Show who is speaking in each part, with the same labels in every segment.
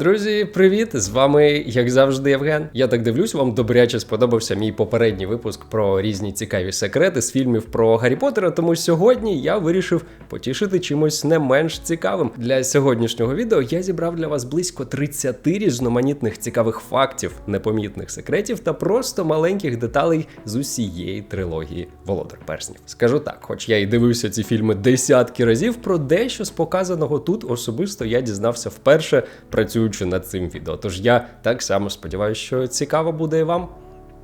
Speaker 1: Друзі, привіт! З вами, як завжди, Євген. Я так дивлюсь, вам добряче сподобався мій попередній випуск про різні цікаві секрети з фільмів про Гаррі Поттера, Тому сьогодні я вирішив потішити чимось не менш цікавим. Для сьогоднішнього відео я зібрав для вас близько 30 різноманітних цікавих фактів, непомітних секретів та просто маленьких деталей з усієї трилогії Володар Перснів. Скажу так, хоч я і дивився ці фільми десятки разів, про дещо з показаного тут особисто я дізнався вперше, працюючи над цим відео. Тож я так само сподіваюся, що цікаво буде і вам.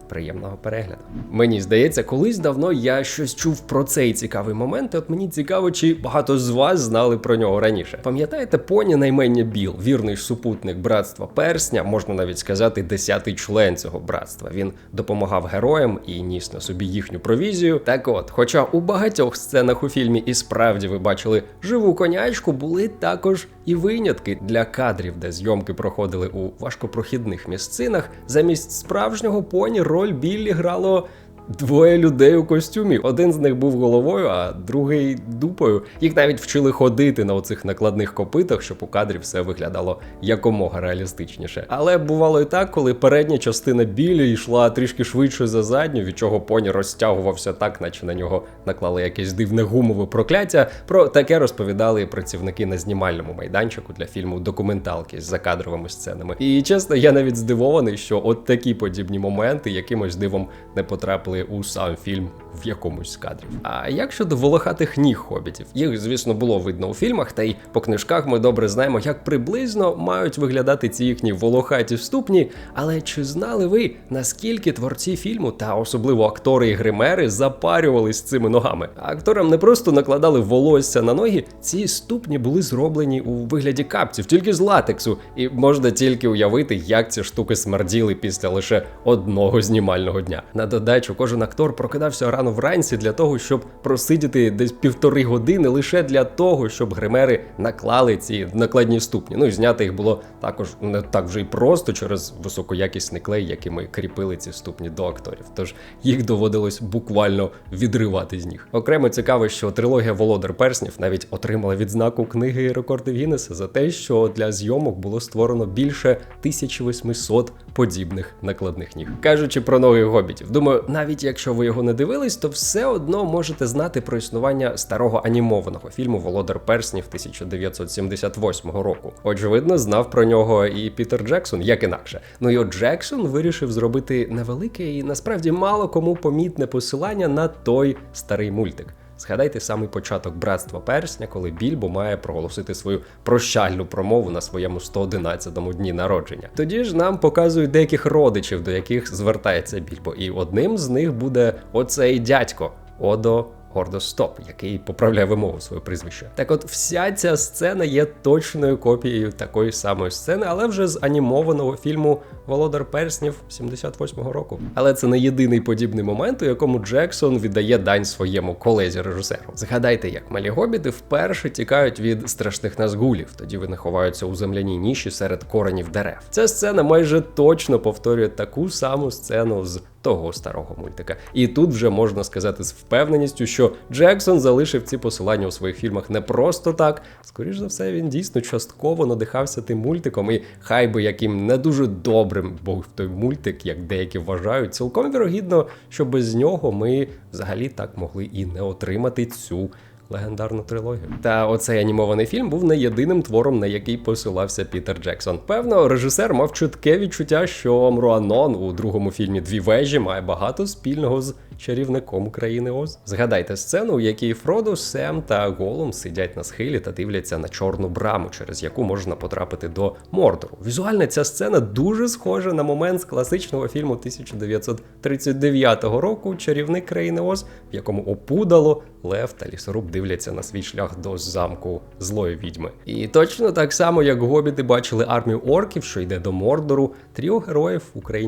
Speaker 1: Приємного перегляду. Мені здається, колись давно я щось чув про цей цікавий момент. і От мені цікаво, чи багато з вас знали про нього раніше. Пам'ятаєте, поні наймення Біл, вірний супутник братства персня, можна навіть сказати, десятий член цього братства. Він допомагав героям і ніс на собі їхню провізію. Так от, хоча у багатьох сценах у фільмі і справді ви бачили живу конячку, були також і винятки для кадрів, де зйомки проходили у важкопрохідних місцинах, замість справжнього поні роль Біллі грало Двоє людей у костюмі. Один з них був головою, а другий дупою. Їх навіть вчили ходити на оцих накладних копитах, щоб у кадрі все виглядало якомога реалістичніше. Але бувало і так, коли передня частина білі йшла трішки швидше за задню, від чого поні розтягувався так, наче на нього наклали якесь дивне гумове прокляття. Про таке розповідали працівники на знімальному майданчику для фільму документалки з закадровими сценами. І чесно, я навіть здивований, що от такі подібні моменти якимось дивом не потрапили у сам фільм в якомусь з кадрів. А як щодо волохатих ніг хобітів? Їх, звісно, було видно у фільмах, та й по книжках ми добре знаємо, як приблизно мають виглядати ці їхні волохаті ступні. Але чи знали ви, наскільки творці фільму та особливо актори і гримери запарювались цими ногами? Акторам не просто накладали волосся на ноги, ці ступні були зроблені у вигляді капців, тільки з латексу, і можна тільки уявити, як ці штуки смерділи після лише одного знімального дня. На додачу кожен актор прокидався рано вранці для того, щоб просидіти десь півтори години лише для того, щоб гримери наклали ці накладні ступні. Ну і зняти їх було також не так вже й просто через високоякісний клей, якими кріпили ці ступні до акторів. Тож їх доводилось буквально відривати з ніг. Окремо цікаво, що трилогія Володар Перснів навіть отримала відзнаку книги рекордів Гіннеса за те, що для зйомок було створено більше 1800 подібних накладних ніг. Кажучи про ноги гобітів, думаю, навіть якщо ви його не дивились, то все одно можете знати про існування старого анімованого фільму Володар Перснів 1978 року. Очевидно, знав про нього і Пітер Джексон, як інакше. Ну і от Джексон вирішив зробити невелике і насправді мало кому помітне посилання на той старий мультик. Згадайте самий початок братства персня, коли Більбо має проголосити свою прощальну промову на своєму 111-му дні народження. Тоді ж нам показують деяких родичів, до яких звертається Більбо, і одним з них буде оцей дядько Одо Гордо Стоп, який поправляє вимогу своє прізвище. Так от вся ця сцена є точною копією такої самої сцени, але вже з анімованого фільму Володар Перснів 78-го року. Але це не єдиний подібний момент, у якому Джексон віддає дань своєму колезі режисеру. Згадайте, як малі гобіти вперше тікають від страшних назгулів, тоді вони ховаються у земляній ніші серед коренів дерев. Ця сцена майже точно повторює таку саму сцену з того старого мультика. І тут вже можна сказати з впевненістю, що Джексон залишив ці посилання у своїх фільмах не просто так. Скоріш за все, він дійсно частково надихався тим мультиком, і хай би яким не дуже добрим був той мультик, як деякі вважають, цілком вірогідно, що без нього ми взагалі так могли і не отримати цю легендарну трилогію. Та оцей анімований фільм був не єдиним твором, на який посилався Пітер Джексон. Певно, режисер мав чутке відчуття, що Мруанон у другому фільмі Дві вежі має багато спільного з чарівником країни Оз. Згадайте сцену, у якій Фродо, Сем та Голум сидять на схилі та дивляться на чорну браму, через яку можна потрапити до Мордору. Візуально ця сцена дуже схожа на момент з класичного фільму 1939 року Чарівник країни Оз, в якому опудало Лев та лісоруб дивляться на свій шлях до замку злої відьми. І точно так само, як гобіти бачили армію орків, що йде до Мордору, тріо героїв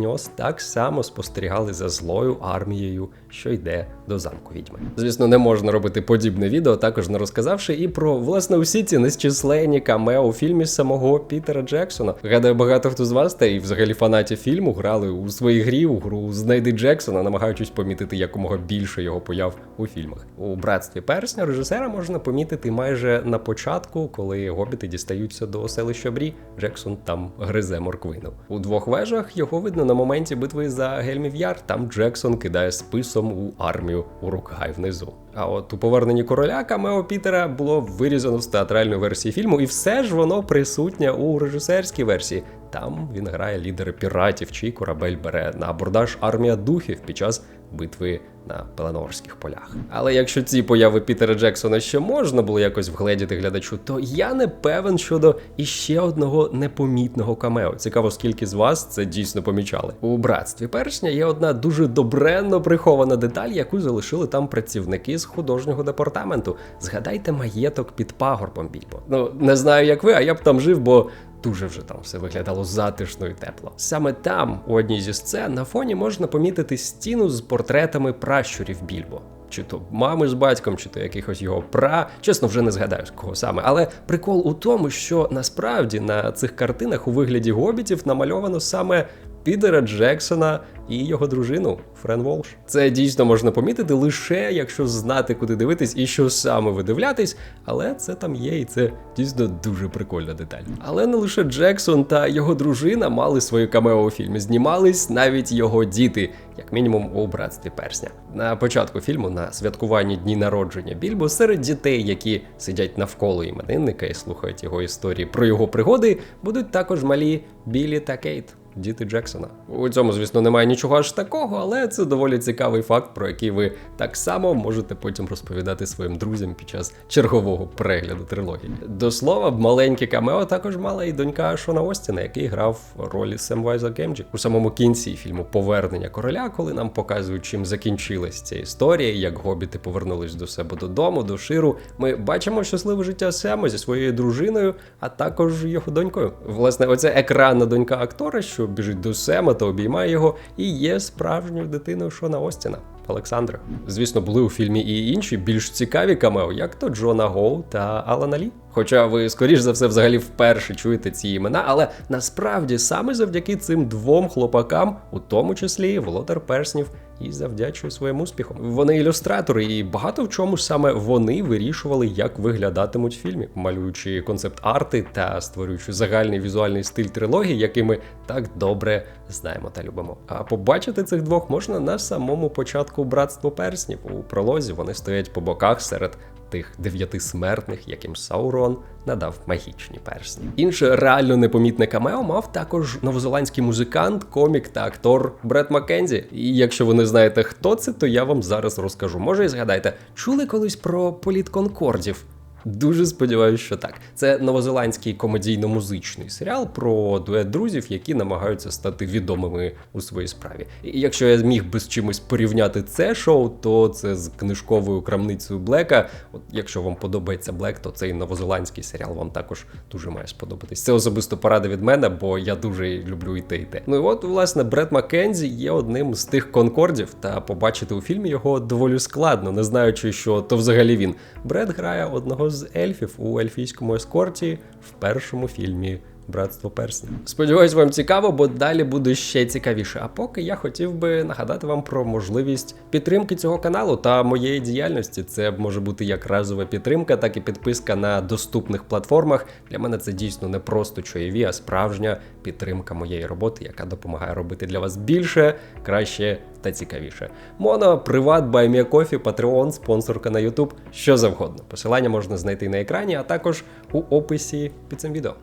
Speaker 1: Оз так само спостерігали за злою армією що йде до замку відьми. Звісно, не можна робити подібне відео, також не розказавши і про власне усі ці незчисленні камео у фільмі самого Пітера Джексона. Гадаю, багато хто з вас та і взагалі фанатів фільму грали у своїй грі у гру Знайди Джексона, намагаючись помітити якомога більше його появ у фільмах. У братстві персня режисера можна помітити майже на початку, коли гобіти дістаються до селища Брі. Джексон там гризе морквину. У двох вежах його видно на моменті битви за Гельмів Яр. Там Джексон кидає списом у армію у Рукгай внизу. А от у поверненні короля камео Пітера було вирізано з театральної версії фільму, і все ж воно присутнє у режисерській версії. Там він грає лідера піратів, чий корабель бере на абордаж армія духів під час битви на Пеленорських полях. Але якщо ці появи Пітера Джексона ще можна було якось вгледіти глядачу, то я не певен щодо іще одного непомітного камео. Цікаво, скільки з вас це дійсно помічали. У братстві першня є одна дуже добренно прихована деталь, яку залишили там працівники з художнього департаменту. Згадайте маєток під пагорбом Більбо. Ну не знаю, як ви, а я б там жив, бо Дуже вже там все виглядало затишно і тепло. Саме там, у одній зі сцен, на фоні можна помітити стіну з портретами пращурів Більбо. Чи то мами з батьком, чи то якихось його пра. Чесно, вже не згадаю з кого саме. Але прикол у тому, що насправді на цих картинах у вигляді гобітів намальовано саме Підера Джексона і його дружину Френ Волш. Це дійсно можна помітити лише якщо знати, куди дивитись і що саме видивлятись, але це там є, і це дійсно дуже прикольна деталь. Але не лише Джексон та його дружина мали свої камео у фільмі. Знімались навіть його діти, як мінімум у братстві персня. На початку фільму на святкуванні дні народження Більбо серед дітей, які сидять навколо іменинника і слухають його історії про його пригоди, будуть також малі Білі та Кейт діти Джексона. У цьому, звісно, немає нічого аж такого, але це доволі цікавий факт, про який ви так само можете потім розповідати своїм друзям під час чергового перегляду трилогії. До слова, маленьке камео також мала і донька Шона Остіна, який грав ролі Семвайза Гемджі у самому кінці фільму Повернення короля, коли нам показують, чим закінчилась ця історія, як гобіти повернулись до себе додому, до ширу. Ми бачимо щасливе життя Сема зі своєю дружиною, а також його донькою. Власне, оця екранна донька актора, що біжить до Сема та обіймає його, і є справжньою дитиною Шона Остіна. Олександра. Звісно, були у фільмі і інші більш цікаві камео, як то Джона Гоу та Алана Лі. Хоча ви, скоріш за все, взагалі вперше чуєте ці імена, але насправді саме завдяки цим двом хлопакам, у тому числі Володар Перснів і завдячує своїм успіхом. Вони ілюстратори, і багато в чому саме вони вирішували, як виглядатимуть в фільмі, малюючи концепт-арти та створюючи загальний візуальний стиль трилогії, який ми так добре знаємо та любимо. А побачити цих двох можна на самому початку братства перснів. У пролозі вони стоять по боках серед тих дев'яти смертних, яким Саурон надав магічні персні. Інше реально непомітне камео мав також новозеландський музикант, комік та актор Бред Маккензі. І якщо ви не знаєте, хто це, то я вам зараз розкажу. Може, і згадайте, чули колись про політконкордів? Дуже сподіваюся, що так. Це новозеландський комедійно-музичний серіал про дует друзів, які намагаються стати відомими у своїй справі. І якщо я зміг би з чимось порівняти це шоу, то це з книжковою крамницею Блека. От якщо вам подобається Блек, то цей новозеландський серіал вам також дуже має сподобатись. Це особисто порада від мене, бо я дуже люблю і те, і те. Ну і от, власне, Бред Маккензі є одним з тих конкордів, та побачити у фільмі його доволі складно, не знаючи, що то взагалі він. Бред грає одного з ельфів у ельфійському ескорті в першому фільмі Братство персня. Сподіваюсь, вам цікаво, бо далі буде ще цікавіше. А поки я хотів би нагадати вам про можливість підтримки цього каналу та моєї діяльності. Це може бути як разова підтримка, так і підписка на доступних платформах. Для мене це дійсно не просто чайові, а справжня підтримка моєї роботи, яка допомагає робити для вас більше, краще та цікавіше. Моно, приват, Байміакофі, Патреон, спонсорка на YouTube, що завгодно. Посилання можна знайти на екрані, а також у описі під цим відео.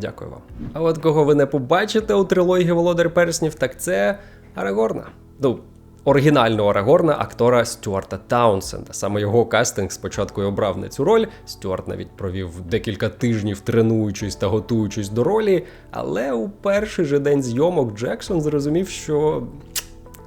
Speaker 1: Дякую вам. А от кого ви не побачите у трилогії Володар Перснів, так це Арагорна. Ну, оригінального Арагорна, актора Стюарта Таунсенда. Саме його кастинг спочатку й обрав на цю роль. Стюарт навіть провів декілька тижнів тренуючись та готуючись до ролі. Але у перший же день зйомок Джексон зрозумів, що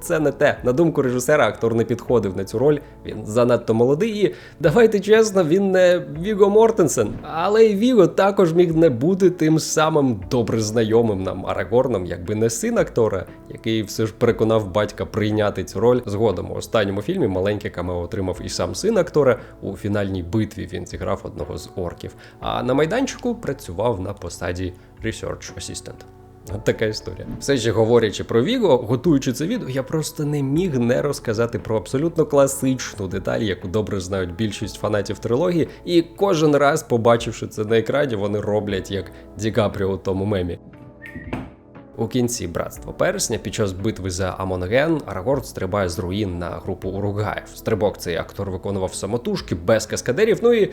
Speaker 1: це не те. На думку режисера, актор не підходив на цю роль. Він занадто молодий. І давайте чесно, він не Віго Мортенсен. Але й Віго також міг не бути тим самим добре знайомим нам Арагорном, якби не син актора, який все ж переконав батька прийняти цю роль. Згодом у останньому фільмі маленьке камео отримав і сам син актора. У фінальній битві він зіграв одного з орків. А на майданчику працював на посаді Research Assistant. Така історія. Все ще говорячи про Віго, готуючи це відео, я просто не міг не розказати про абсолютно класичну деталь, яку добре знають більшість фанатів трилогії, і кожен раз, побачивши це на екрані, вони роблять як Ді Капріо у тому мемі. У кінці братства персня під час битви за Амонген Арагорн стрибає з руїн на групу уругаїв. Стрибок цей актор виконував самотужки без каскадерів. Ну і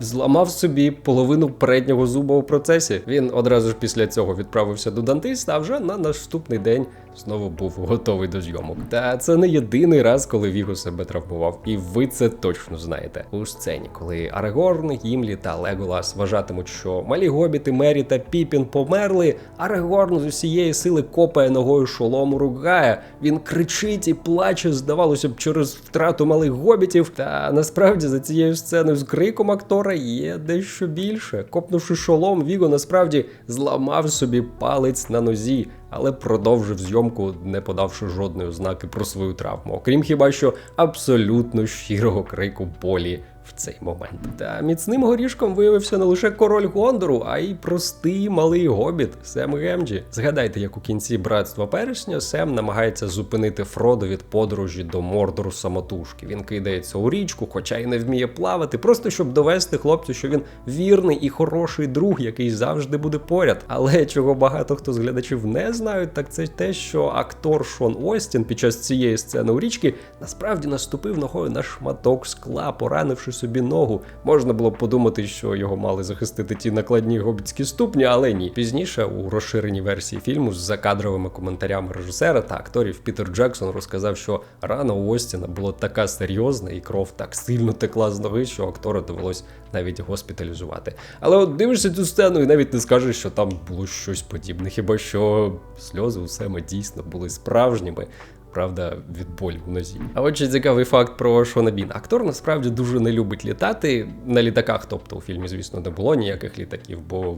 Speaker 1: зламав собі половину переднього зуба у процесі. Він одразу ж після цього відправився до дантиста, а вже на наступний день знову був готовий до зйомок. Та це не єдиний раз, коли Віго себе травмував, і ви це точно знаєте. У сцені, коли Арагорн, Гімлі та Леголас вважатимуть, що малі гобіти Мері та Піпін померли. Арагорн з усієї сили копає ногою шолому ругає. Він кричить і плаче, здавалося б, через втрату малих гобітів. Та насправді за цією сценою з криком актора є дещо більше. Копнувши шолом, Віго насправді зламав собі палець на нозі. Але продовжив зйомку, не подавши жодної ознаки про свою травму, окрім хіба що абсолютно щирого крику болі в цей момент. Та міцним горішком виявився не лише король Гондору, а й простий малий гобіт Сем Гемджі. Згадайте, як у кінці братства перешня Сем намагається зупинити Фродо від подорожі до Мордору самотужки. Він кидається у річку, хоча й не вміє плавати, просто щоб довести хлопцю, що він вірний і хороший друг, який завжди буде поряд. Але чого багато хто з глядачів не знають, так це те, що актор Шон Остін під час цієї сцени у річки насправді наступив ногою на шматок скла, поранивши собі ногу. Можна було б подумати, що його мали захистити ті накладні гобітські ступні, але ні. Пізніше у розширеній версії фільму з закадровими коментарями режисера та акторів Пітер Джексон розказав, що рана у Остіна була така серйозна, і кров так сильно текла з ноги, що актора довелось навіть госпіталізувати. Але от дивишся цю сцену і навіть не скажеш, що там було щось подібне, хіба що сльози у Сема дійсно були справжніми. Правда, від болю в нозі. А от ще цікавий факт про Шона Біна. Актор насправді дуже не любить літати на літаках. Тобто у фільмі, звісно, не було ніяких літаків, бо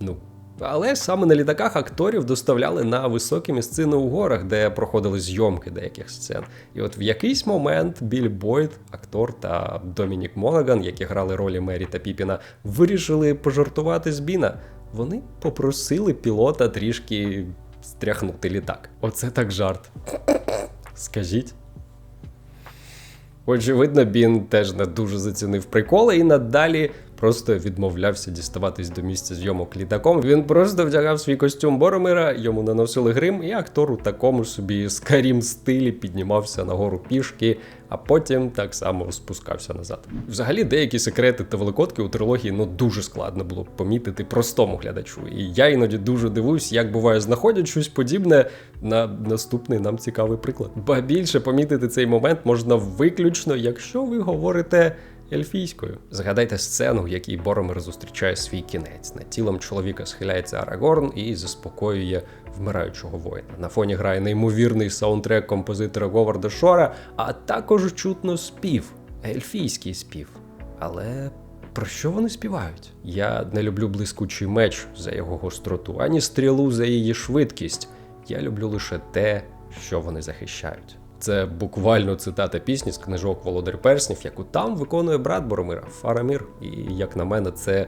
Speaker 1: ну. Але саме на літаках акторів доставляли на високі місцини у горах, де проходили зйомки деяких сцен. І от в якийсь момент Біль Бойд, актор та Домінік Монаган, які грали ролі Мері та Піпіна, вирішили пожартувати з Біна. Вони попросили пілота трішки стряхнути літак. Оце так жарт. Скажіть. Очевидно, Бін теж не дуже зацінив приколи і надалі просто відмовлявся діставатись до місця зйомок літаком. Він просто вдягав свій костюм Боромира, йому наносили грим, і актор у такому собі скарім стилі піднімався нагору пішки, а потім так само спускався назад. Взагалі, деякі секрети та великодки у трилогії ну дуже складно було помітити простому глядачу. І я іноді дуже дивуюсь, як буває, знаходять щось подібне на наступний нам цікавий приклад. Ба більше помітити цей момент можна виключно, якщо ви говорите ельфійською. Згадайте сцену, в якій Боромир зустрічає свій кінець. Над тілом чоловіка схиляється Арагорн і заспокоює вмираючого воїна. На фоні грає неймовірний саундтрек композитора Говарда Шора, а також чутно спів, ельфійський спів. Але. Про що вони співають? Я не люблю блискучий меч за його гостроту, ані стрілу за її швидкість. Я люблю лише те, що вони захищають. Це буквально цитата пісні з книжок Володар Перснів, яку там виконує брат Боромира Фарамір. І як на мене, це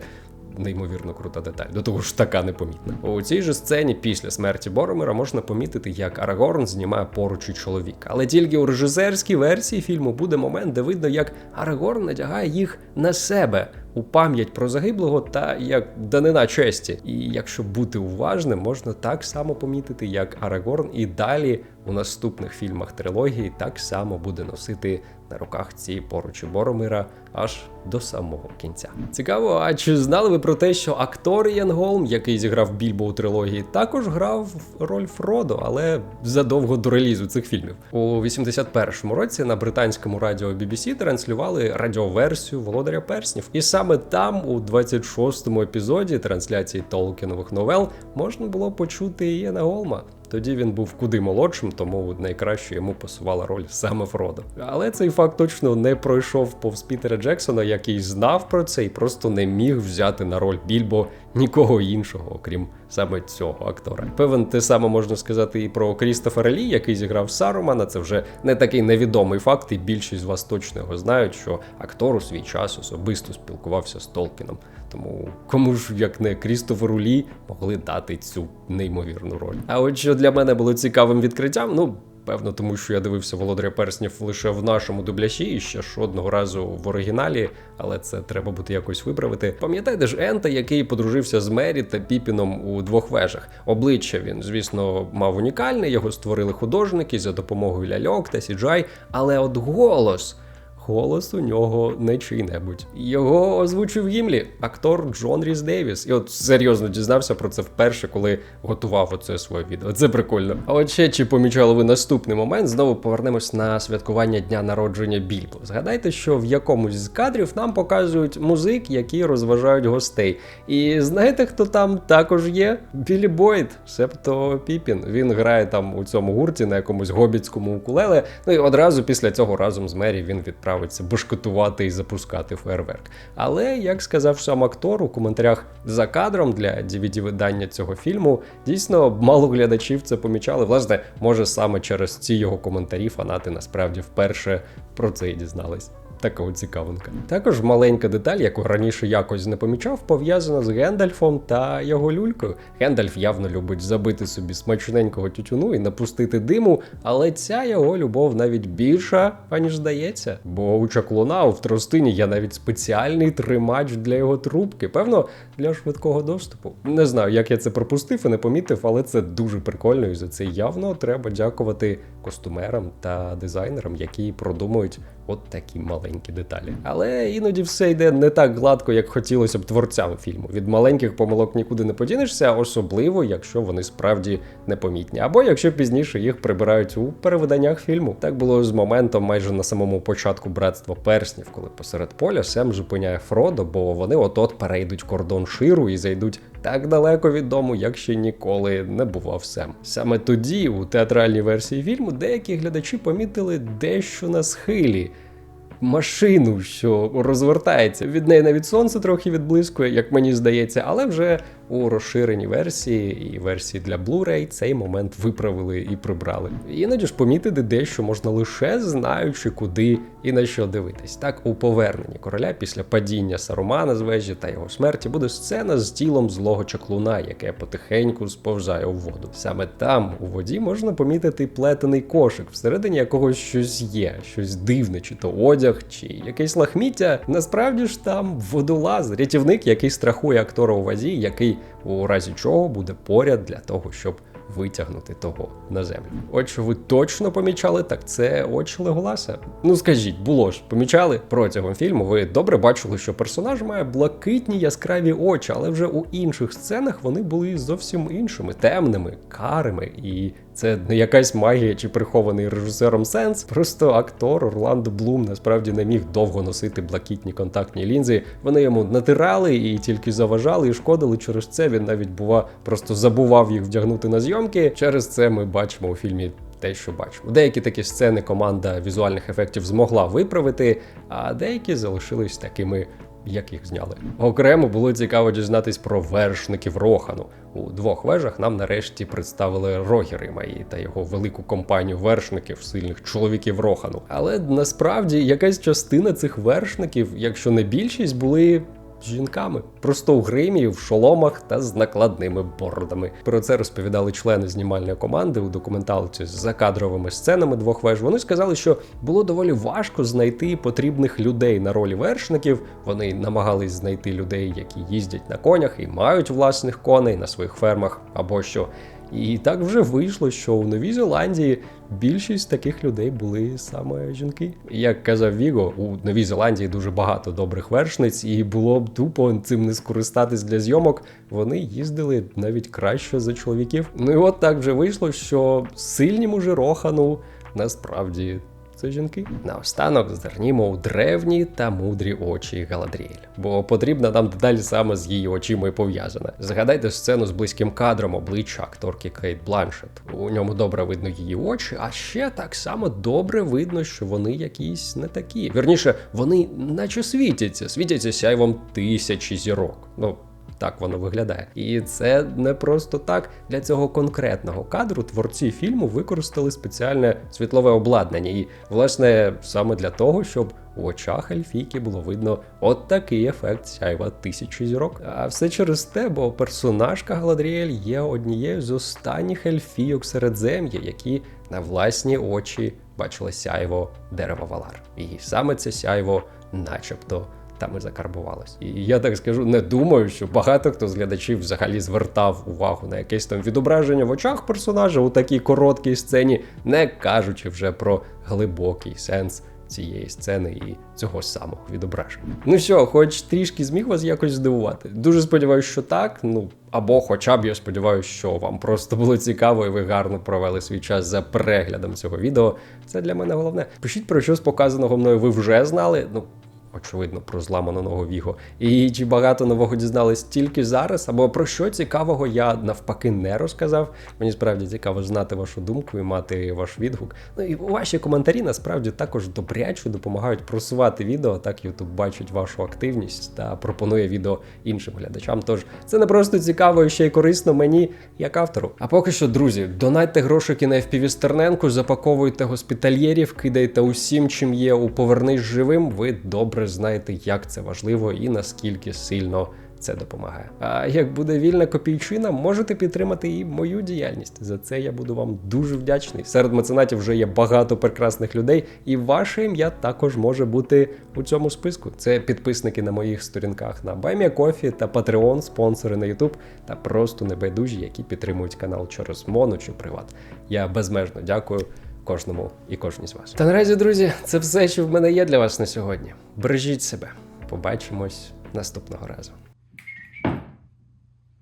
Speaker 1: неймовірно крута деталь. До того ж, така непомітна. У цій же сцені після смерті Боромира можна помітити, як Арагорн знімає поруч і чоловіка. Але тільки у режисерській версії фільму буде момент, де видно, як Арагорн надягає їх на себе. У пам'ять про загиблого та як данина честі. І якщо бути уважним, можна так само помітити, як Арагорн і далі у наступних фільмах трилогії так само буде носити на руках ці поручі Боромира аж до самого кінця. Цікаво, а чи знали ви про те, що актор Ян Голм, який зіграв Більбо у трилогії, також грав роль Фродо, але задовго до релізу цих фільмів. У 81-му році на британському радіо BBC транслювали радіоверсію Володаря Перснів. І саме там, у 26-му епізоді трансляції Толкінових новел, можна було почути Ієна Голма. Тоді він був куди молодшим, тому найкраще йому пасувала роль саме Фродо. Але цей факт точно не пройшов повз Пітера Джексона, який знав про це і просто не міг взяти на роль Більбо нікого іншого, окрім саме цього актора. Певен, те саме можна сказати і про Крістофера Лі, який зіграв Сарумана. Це вже не такий невідомий факт, і більшість з вас точно його знають, що актор у свій час особисто спілкувався з Толкіном. Тому кому ж як не Крістоферу Лі могли дати цю неймовірну роль. А от що для мене було цікавим відкриттям, ну. Певно, тому що я дивився Володаря перснів лише в нашому дубляші і ще жодного разу в оригіналі, але це треба буде якось виправити. Пам'ятаєте ж Ента, який подружився з Мері та Піпіном у двох вежах. Обличчя він, звісно, мав унікальне, його створили художники за допомогою ляльок та сіджай, але от голос. Голос у нього не чий-небудь. Його озвучив Гімлі, актор Джон Ріс Девіс. І от серйозно дізнався про це вперше, коли готував оце своє відео. Це прикольно. А от ще чи помічали ви наступний момент? Знову повернемось на святкування дня народження Більбо. Згадайте, що в якомусь з кадрів нам показують музик, які розважають гостей. І знаєте, хто там також є? Білі Бойд, себто Піпін. Він грає там у цьому гурті на якомусь гобіцькому укулеле. Ну і одразу після цього разом з Мері він відправив відправиться башкотувати і запускати фейерверк. Але, як сказав сам актор у коментарях за кадром для dvd видання цього фільму, дійсно мало глядачів це помічали. Власне, може саме через ці його коментарі фанати насправді вперше про це і дізнались. Така цікавинка. Також маленька деталь, яку раніше якось не помічав, пов'язана з Гендальфом та його люлькою. Гендальф явно любить забити собі смачненького тютюну і напустити диму, але ця його любов навіть більша, аніж здається. Бо у чаклуна у тростині є навіть спеціальний тримач для його трубки, певно, для швидкого доступу. Не знаю, як я це пропустив і не помітив, але це дуже прикольно, і за це явно треба дякувати костюмерам та дизайнерам, які продумують от такі маленькі деталі. Але іноді все йде не так гладко, як хотілося б творцям фільму. Від маленьких помилок нікуди не подінешся, особливо якщо вони справді непомітні, або якщо пізніше їх прибирають у перевиданнях фільму. Так було з моментом майже на самому початку братства перснів, коли посеред поля Сем зупиняє Фродо, бо вони от-от перейдуть кордон ширу і зайдуть так далеко від дому, як ще ніколи не бував Сем. Саме тоді, у театральній версії фільму, деякі глядачі помітили дещо на схилі машину, що розвертається. Від неї навіть сонце трохи відблискує, як мені здається, але вже у розширеній версії і версії для Blu-ray цей момент виправили і прибрали. Іноді ж помітити дещо можна лише знаючи, куди і на що дивитись. Так, у поверненні короля після падіння Сарумана з вежі та його смерті буде сцена з тілом злого чаклуна, яке потихеньку сповзає у воду. Саме там у воді можна помітити плетений кошик, всередині якогось щось є, щось дивне, чи то одяг, чи якесь лахміття. Насправді ж там водолаз, рятівник, який страхує актора у вазі, який у разі чого буде поряд для того, щоб витягнути того на землю. От що ви точно помічали, так це очі Леголаса. Ну скажіть, було ж помічали протягом фільму. Ви добре бачили, що персонаж має блакитні яскраві очі, але вже у інших сценах вони були зовсім іншими, темними, карими і це не якась магія чи прихований режисером сенс. Просто актор Орландо Блум насправді не міг довго носити блакитні контактні лінзи. Вони йому натирали і тільки заважали і шкодили. Через це він навіть бува просто забував їх вдягнути на зйомки. Через це ми бачимо у фільмі. Те, що бачимо. Деякі такі сцени команда візуальних ефектів змогла виправити, а деякі залишились такими як їх зняли. Окремо було цікаво дізнатись про вершників Рохану. У двох вежах нам нарешті представили Рогери і та його велику компанію вершників, сильних чоловіків Рохану. Але насправді якась частина цих вершників, якщо не більшість, були жінками, просто у гримі, в шоломах та з накладними бородами. Про це розповідали члени знімальної команди у документалці з закадровими сценами двох веж. Вони сказали, що було доволі важко знайти потрібних людей на ролі вершників. Вони намагались знайти людей, які їздять на конях і мають власних коней на своїх фермах або що. І так вже вийшло, що у Новій Зеландії більшість таких людей були саме жінки. Як казав Віго, у Новій Зеландії дуже багато добрих вершниць, і було б тупо цим не скористатись для зйомок. Вони їздили навіть краще за чоловіків. Ну і от так вже вийшло, що сильні мужи Рохану насправді це жінки. Наостанок звернімо у древні та мудрі очі Галадріель, бо потрібна нам деталь саме з її очима і пов'язана. Згадайте сцену з близьким кадром обличчя акторки Кейт Бланшет. У ньому добре видно її очі, а ще так само добре видно, що вони якісь не такі. Вірніше, вони наче світяться, світяться сяйвом тисячі зірок. Ну, так воно виглядає. І це не просто так. Для цього конкретного кадру творці фільму використали спеціальне світлове обладнання. І, власне, саме для того, щоб у очах Ельфійки було видно от такий ефект сяйва тисячі зірок. А все через те, бо персонажка Галадріель є однією з останніх ельфійок середзем'я, які на власні очі бачили сяйво дерева Валар. І саме це сяйво, начебто. Там і закарбувалось. І я так скажу, не думаю, що багато хто з глядачів взагалі звертав увагу на якесь там відображення в очах персонажа у такій короткій сцені, не кажучи вже про глибокий сенс цієї сцени і цього самого відображення. Ну що, хоч трішки зміг вас якось здивувати. Дуже сподіваюся, що так. Ну або, хоча б я сподіваюся, що вам просто було цікаво, і ви гарно провели свій час за переглядом цього відео. Це для мене головне. Пишіть про що з показаного мною ви вже знали. Ну. Очевидно, про зламану ногу Віго. І чи багато нового дізнались тільки зараз, або про що цікавого я навпаки не розказав. Мені справді цікаво знати вашу думку і мати ваш відгук. Ну і ваші коментарі насправді також добряче допомагають просувати відео. Так YouTube бачить вашу активність та пропонує відео іншим глядачам. Тож це не просто цікаво і ще й корисно мені, як автору. А поки що, друзі, донайте грошики на FPV Стерненку, запаковуйте госпітальєрів, кидайте усім, чим є у повернись живим. Ви добре знаєте, як це важливо і наскільки сильно це допомагає. А як буде вільна копійчина, можете підтримати і мою діяльність. За це я буду вам дуже вдячний. Серед меценатів вже є багато прекрасних людей, і ваше ім'я також може бути у цьому списку. Це підписники на моїх сторінках на BuyMeACoffee та Patreon, спонсори на YouTube та просто небайдужі, які підтримують канал через Моно чи Приват. Я безмежно дякую кожному і кожній з вас. Та наразі, друзі, це все, що в мене є для вас на сьогодні. Бережіть себе. Побачимось наступного разу.